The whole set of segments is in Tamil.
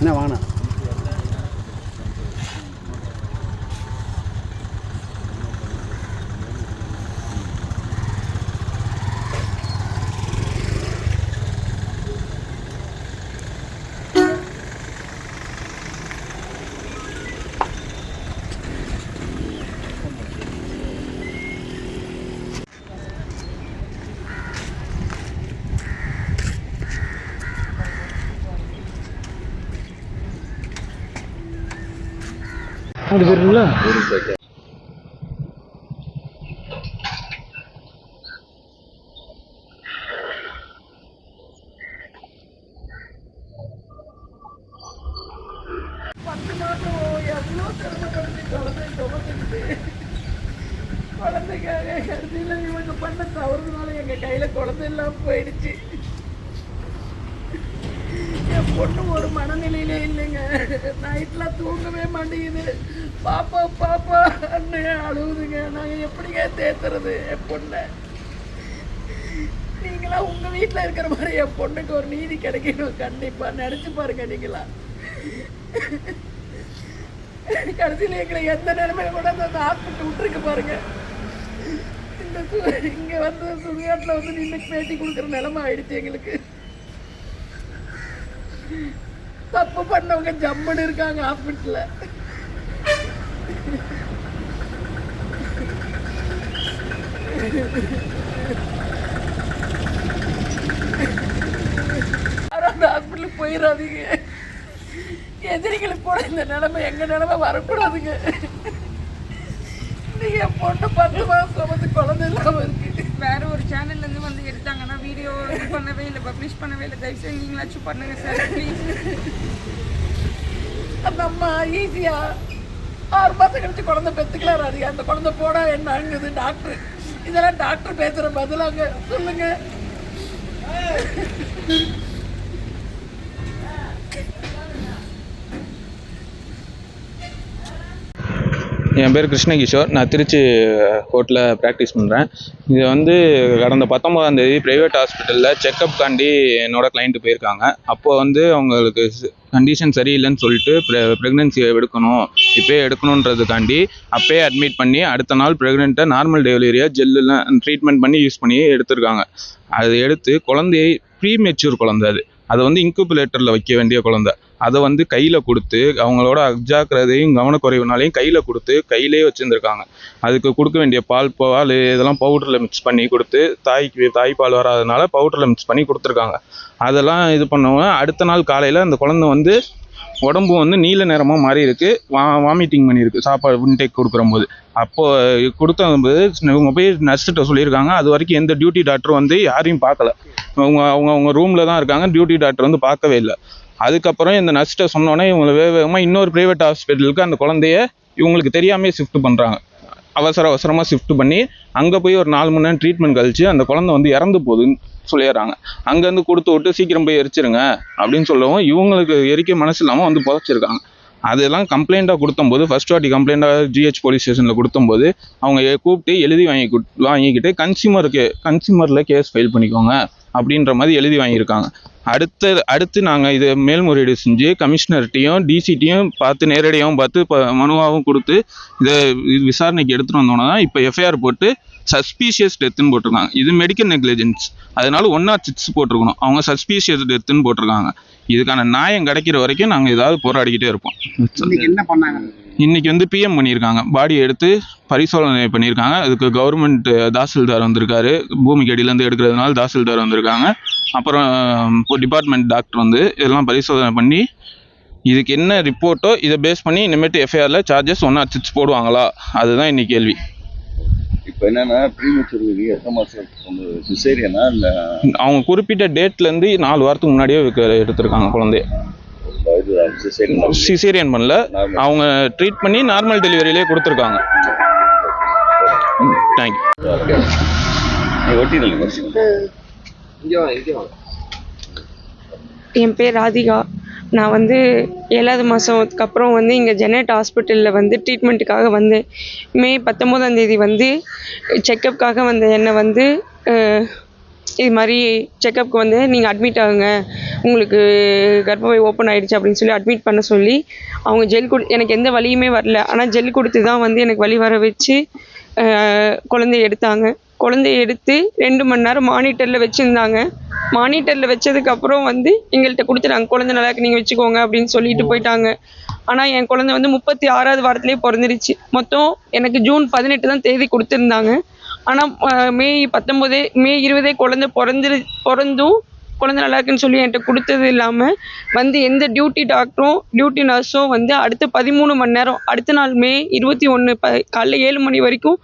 என்ன அப்படி போயிருங்களா? பத்து மாசம் எவ்வளோ சிரமப்பட்டு குழந்தை குழந்தைக்காக இவங்க பண்ண தவறுனால எங்கள் கையில் குழந்தை இல்லாமல் போயிடுச்சு. பொண்ணு ஒரு மனநிலையிலே இல்லைங்க. நைட்லாம் தூங்கவே மாட்டேங்குது. பாப்பா பாப்பா அண்ணன் அழுகுதுங்க நாங்கள் எப்படிங்க தேத்துறது? என் பொண்ணை. நீங்களா உங்க வீட்டில் இருக்கிற மாதிரி என் பொண்ணுக்கு ஒரு நீதி கிடைக்கணும். கண்டிப்பா. நினைச்சு பாருங்க நீங்களா. கடைசியில் எங்களை எந்த நிலைமையில கூட அந்த ஹாஸ்பிட்டல் விட்டுருக்கு பாருங்க. இந்த சு- இங்க வந்து சுடுகாட்டில் வந்து நின்று பேட்டி கொடுக்குற நிலைமை ஆயிடுச்சு எங்களுக்கு. தப்பு பண்ணவங்க ஜம்முன்னு இருக்காங்க ஹாஸ்பிட்டல்ல யாரும் அந்த ஹாஸ்பிட்டலுக்கு போயிடாதீங்க எதிரிகளுக்கு கூட இந்த நிலைமை எங்க நிலைமை வரக்கூடாதுங்க. நீங்க என் பொண்ணு பத்து மாசம் வந்து குழந்தை இல்லாம இருக்கு. வேற ஒரு சேனல்ல இருந்து வந்து பண்ணவே இல்லை பப்ளிஷ் பண்ணவே இல்லை. தயவு செஞ்சு நீங்களாச்சும் பண்ணுங்க சார் ப்ளீஸ் அந்த அம்மா ஈஸியா ஆறு மாதம் கழிச்சு குழந்தை பெற்றுக்கலாம் அது அந்த குழந்தை போடா என்னங்குது டாக்டர். இதெல்லாம் டாக்டர் பேசுகிற பதிலாங்க. சொல்லுங்க. என் பேர் கிருஷ்ணகிஷோர். நான் திருச்சி கோர்ட்டில் ப்ராக்டிஸ் பண்ணுறேன் இது வந்து கடந்த பத்தொம்போதாம் தேதி ப்ரைவேட் ஹாஸ்பிட்டலில் செக்கப் காண்டி என்னோட கிளைண்ட்டு போயிருக்காங்க. அப்போ வந்து அவங்களுக்கு கண்டிஷன் சரியில்லைன்னு சொல்லிட்டு ப்ரெ ப்ரெக்னென்சி எடுக்கணும் இப்போயே எடுக்கணுன்றதுக்காண்டி அப்போயே அட்மிட் பண்ணி அடுத்த நாள் ப்ரெக்னெண்ட்டை நார்மல் டெலிவரியாக ஜெல்லுலாம் ட்ரீட்மெண்ட் பண்ணி யூஸ் பண்ணி எடுத்திருக்காங்க. அது எடுத்து குழந்தையை ப்ரீ மெச்சூர் குழந்தை அது. அதை வந்து இன்குபுலேட்டரில் வைக்க வேண்டிய குழந்தை. அதை வந்து கையில் கொடுத்து அவங்களோட அஜாக்கிரதையும் கவனக்குறைவுனாலையும் கையில் கொடுத்து கையிலே வச்சுருந்துருக்காங்க. அதுக்கு கொடுக்க வேண்டிய பால் பால் இதெல்லாம் பவுடரில் மிக்ஸ் பண்ணி கொடுத்து தாய்க்கு தாய்ப்பால் வராதனால பவுடரில் மிக்ஸ் பண்ணி கொடுத்துருக்காங்க. அதெல்லாம் இது பண்ணவங்க அடுத்த நாள் காலையில் அந்த குழந்தை வந்து உடம்பு வந்து நீல நிறமாக மாறி இருக்கு வா வாமிட்டிங் பண்ணியிருக்கு. சாப்பாடு இன்டேக் கொடுக்குறம்போது. அப்போ கொடுத்தம்போது இவங்க போய் நர்ஸ்கிட்ட சொல்லியிருக்காங்க. அது வரைக்கும் எந்த டியூட்டி டாக்டரும் வந்து யாரையும் பார்க்கல. அவங்க அவங்க அவங்க ரூமில் தான் இருக்காங்க. டியூட்டி டாக்டர் வந்து பார்க்கவே இல்லை. அதுக்கப்புறம் இந்த நர்ஸ்ட்டை சொன்னோன்னே இவங்களை வேக வேகமாக இன்னொரு ப்ரைவேட் ஹாஸ்பிட்டலுக்கு அந்த குழந்தைய இவங்களுக்கு தெரியாமே ஷிஃப்ட் பண்ணுறாங்க அவசர அவசரமாக ஷிஃப்ட் பண்ணி அங்கே போய் ஒரு நாலு மணி நேரம் ட்ரீட்மெண்ட் கழிச்சு அந்த குழந்தை வந்து இறந்து போகுதுன்னு சொல்லிடுறாங்க. அங்கேருந்து கொடுத்து விட்டு சீக்கிரம் போய் எரிச்சிருங்க அப்படின்னு சொல்லவும் இவங்களுக்கு எரிக்க மனசு இல்லாமல் வந்து புதைச்சிருக்காங்க. அதெல்லாம் கம்ப்ளைண்ட்டாக கொடுத்தம்போது ஃபர்ஸ்ட் வாட்டி கம்ப்ளைண்ட்டாக ஜிஹெச் போலீஸ் ஸ்டேஷனில் கொடுத்தம்போது அவங்க கூப்பிட்டு எழுதி வாங்கி குட்- வாங்கிக்கிட்டு கன்சியூமருக்கு கன்சியூமரில் கேஸ் ஃபைல் பண்ணிக்கோங்க அப்படின்ற மாதிரி எழுதி வாங்கியிருக்காங்க. அடுத்த அடுத்து நாங்கள் இதை மேல்முறையீடு செஞ்சு கமிஷனர்கிட்டையும் டிசிட்டையும் பார்த்து நேரடியாகவும் பார்த்து இப்போ மனுவாகவும் கொடுத்து இதை இது விசாரணைக்கு எடுத்துகிட்டு வந்தோன்னா தான் இப்போ எஃப்ஐஆர் போட்டு சஸ்பீஷியஸ் டெத்துன்னு போட்டிருக்காங்க. இது மெடிக்கல் நெக்லிஜென்ஸ் அதனால ஒன் நாட் சிக்ஸ் போட்டிருக்கணும். அவங்க சஸ்பீஷியஸ் டெத்துன்னு போட்டிருக்காங்க. இதுக்கான நியாயம் கிடைக்கிற வரைக்கும் நாங்கள் ஏதாவது போராடிக்கிட்டே இருப்போம். இன்னைக்கு என்ன பண்ணாங்க? இன்னைக்கு வந்து பிஎம் பண்ணியிருக்காங்க. பாடியை எடுத்து பரிசோதனை பண்ணியிருக்காங்க. அதுக்கு கவர்மெண்ட் தாசில்தார் வந்திருக்காரு. பூமிக்கு அடியிலேருந்து எடுக்கிறதுனால தாசில்தார் வந்திருக்காங்க. அப்புறம் இப்போ டிபார்ட்மெண்ட் டாக்டர் வந்து இதெல்லாம் பரிசோதனை பண்ணி இதுக்கு என்ன ரிப்போர்ட்டோ இதை பேஸ் பண்ணி இனிமேட்டு எஃப்ஐஆரில் சார்ஜஸ் ஒன் சிக்ஸ் போடுவாங்களா? அதுதான் இன்னைக்கு கேள்வி. இப்போ என்னன்னா ப்ரீமெச்சூர் எத்தனை மாதம் வந்து சிசேரியனா இல்லை? அவங்க குறிப்பிட்ட டேட்லேருந்து நாலு வாரத்துக்கு முன்னாடியே எடுத்திருக்காங்க குழந்தைய. சிசேரியன் பண்ணல. அவங்க ட்ரீட் பண்ணி நார்மல் டெலிவரியிலே கொடுத்துருக்காங்க. தேங்க்யூ ஒட்டி என் பேர் ராதிகா. நான் வந்து ஏழாவது மாதத்துக்கு அப்புறம் வந்து இங்கே ஜெனட் ஹாஸ்பிட்டலில் வந்து ட்ரீட்மெண்ட்டுக்காக வந்தேன். மே பத்தொம்போதாம் தேதி வந்து செக்கப்புக்காக வந்த என்னை வந்து இது மாதிரி செக்கப்புக்கு வந்து நீங்கள் அட்மிட் ஆகுங்க. உங்களுக்கு கர்ப்பப்பை ஓப்பன் ஆகிடுச்சு அப்படின்னு சொல்லி அட்மிட் பண்ண சொல்லி அவங்க ஜெல் கொடு எனக்கு எந்த வழியுமே வரல. ஆனால் ஜெல் கொடுத்து தான் வந்து எனக்கு வழி வர வச்சு குழந்தைய எடுத்தாங்க. குழந்தைய எடுத்து ரெண்டு மணி நேரம் மானிட்டரில் வச்சுருந்தாங்க. மானிட்டரில் வச்சதுக்கப்புறம் வந்து எங்கள்கிட்ட கொடுத்துட்டாங்க. குழந்தை நல்லா இருக்கு நீங்கள் வச்சுக்கோங்க அப்படின்னு சொல்லிட்டு போயிட்டாங்க. ஆனால் என் குழந்தை வந்து முப்பத்தி ஆறாவது வாரத்துலேயே பிறந்துருச்சு. மொத்தம் எனக்கு ஜூன் பதினெட்டு தான் தேதி கொடுத்துருந்தாங்க. ஆனால் மே பத்தொம்போதே மே இருபதே குழந்தை பிறந்துரு பிறந்தும் குழந்தை நல்லா இருக்குன்னு சொல்லி என்கிட்ட கொடுத்தது இல்லாமல் வந்து எந்த டியூட்டி டாக்டரும் டியூட்டி நர்ஸும் வந்து அடுத்த பதிமூணு மணி நேரம் அடுத்த நாள் மே இருபத்தி ஒன்று ப காலைல ஏழு மணி வரைக்கும்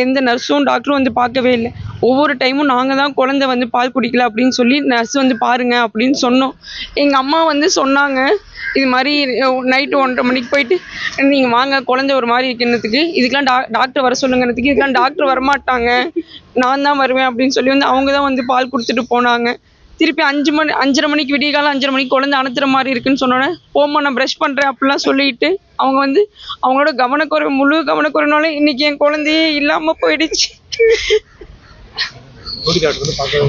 எந்த நர்ஸும் டாக்டரும் வந்து பார்க்கவே இல்லை. ஒவ்வொரு டைமும் நாங்கள் தான் குழந்தை வந்து பால் குடிக்கல அப்படின்னு சொல்லி நர்ஸ் வந்து பாருங்க அப்படின்னு சொன்னோம். எங்கள் அம்மா வந்து சொன்னாங்க இது மாதிரி நைட்டு ஒன்றரை மணிக்கு போயிட்டு நீங்கள் வாங்க குழந்தை ஒரு மாதிரி இருக்கிறதுக்கு. இதுக்கெல்லாம் டா டாக்டர் வர சொல்லுங்கிறதுக்கு இதுக்கெல்லாம் டாக்டர் வரமாட்டாங்க. நான் தான் வருவேன் அப்படின்னு சொல்லி வந்து அவங்க தான் வந்து பால் கொடுத்துட்டு போனாங்க. திருப்பி அஞ்சு மணி அஞ்சரை மணிக்கு விடிய காலம் அஞ்சரை மணிக்கு குழந்தை அனுத்துற மாதிரி இருக்குன்னு சொன்னோன்னே போம்மா நான் ப்ரஷ் பண்ணுறேன் அப்படிலாம் சொல்லிட்டு அவங்க வந்து அவங்களோட கவனக்குறைவு முழு கவனக்குறைனால இன்னைக்கு என் குழந்தையே இல்லாமல் போயிடுச்சு.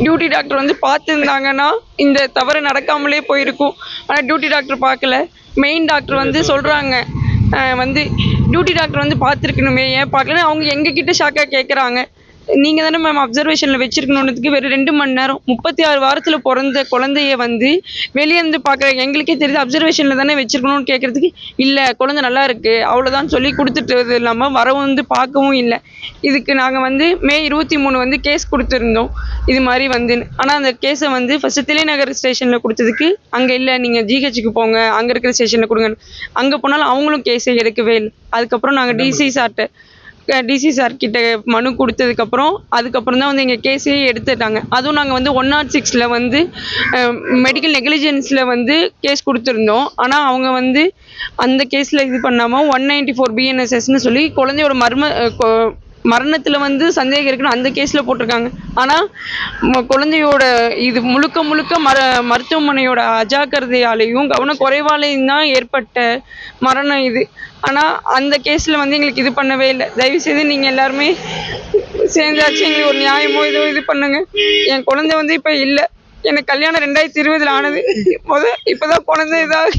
டியூட்டி டாக்டர் வந்து பார்த்துருந்தாங்கன்னா இந்த தவறு நடக்காமலே போயிருக்கும். ஆனால் டியூட்டி டாக்டர் பார்க்கல. மெயின் டாக்டர் வந்து சொல்கிறாங்க வந்து டியூட்டி டாக்டர் வந்து பார்த்துருக்கணுமே ஏன் பார்க்கலன்னு? அவங்க எங்ககிட்ட ஷாக்காக கேட்குறாங்க நீங்கள் தானே மேம் அப்சர்வேஷனில் வச்சிருக்கணுன்றதுக்கு வெறும் ரெண்டு மணி நேரம் முப்பத்தி ஆறு வாரத்தில் பிறந்த குழந்தைய வந்து வெளியே இருந்து பார்க்குற எங்களுக்கே தெரியுது அப்சர்வேஷனில் தானே வச்சிருக்கணும்னு கேட்கறதுக்கு இல்லை குழந்தை நல்லா இருக்கு அவ்வளோதான் சொல்லி கொடுத்துட்டது இல்லாமல் வரவும் வந்து பார்க்கவும் இல்லை. இதுக்கு நாங்கள் வந்து மே இருபத்தி மூணு வந்து கேஸ் கொடுத்துருந்தோம். இது மாதிரி வந்து ஆனால் அந்த கேஸை வந்து ஃபஸ்ட்டு திலைநகர் ஸ்டேஷனில் கொடுத்ததுக்கு அங்கே இல்லை நீங்கள் ஜிஹெச்சுக்கு போங்க அங்கே இருக்கிற ஸ்டேஷனில் கொடுங்க. அங்கே போனாலும் அவங்களும் கேஸை எடுக்கவே இல்லை. அதுக்கப்புறம் நாங்கள் டிசி சார்ட்ட டிசி சார் கிட்ட மனு கொடுத்ததுக்கப்புறம் அதுக்கப்புறம் தான் வந்து எங்கள் கேஸே எடுத்துட்டாங்க. அதுவும் நாங்கள் வந்து ஒன் நாட் சிக்ஸில் வந்து மெடிக்கல் நெக்லிஜென்ஸில் வந்து கேஸ் கொடுத்துருந்தோம். ஆனால் அவங்க வந்து அந்த கேஸில் இது பண்ணாமல் ஒன் நைன்டி ஃபோர் பிஎன்எஸ்எஸ்னு சொல்லி குழந்தையோட மர்ம கொ- மரணத்தில் வந்து சந்தேகம் இருக்குன்னு அந்த கேஸில் போட்டிருக்காங்க. ஆனால் குழந்தையோட இது முழுக்க முழுக்க மர மருத்துவமனையோட அஜாக்கிரதையாலேயும் கவனக்குறைவாலையும் தான் ஏற்பட்ட மரணம் இது. ஆனால் அந்த கேஸில் வந்து எங்களுக்கு இது பண்ணவே இல்லை. தயவுசெய்து நீங்கள் எல்லாருமே சேர்ந்தாச்சு. எங்களுக்கு ஒரு நியாயமோ இதோ இது பண்ணுங்க. என் குழந்தை வந்து இப்போ இல்லை. எனக்கு கல்யாணம் ரெண்டாயிரத்தி இருபதில் ஆனது. முத இப்போதான் குழந்தை இதாக.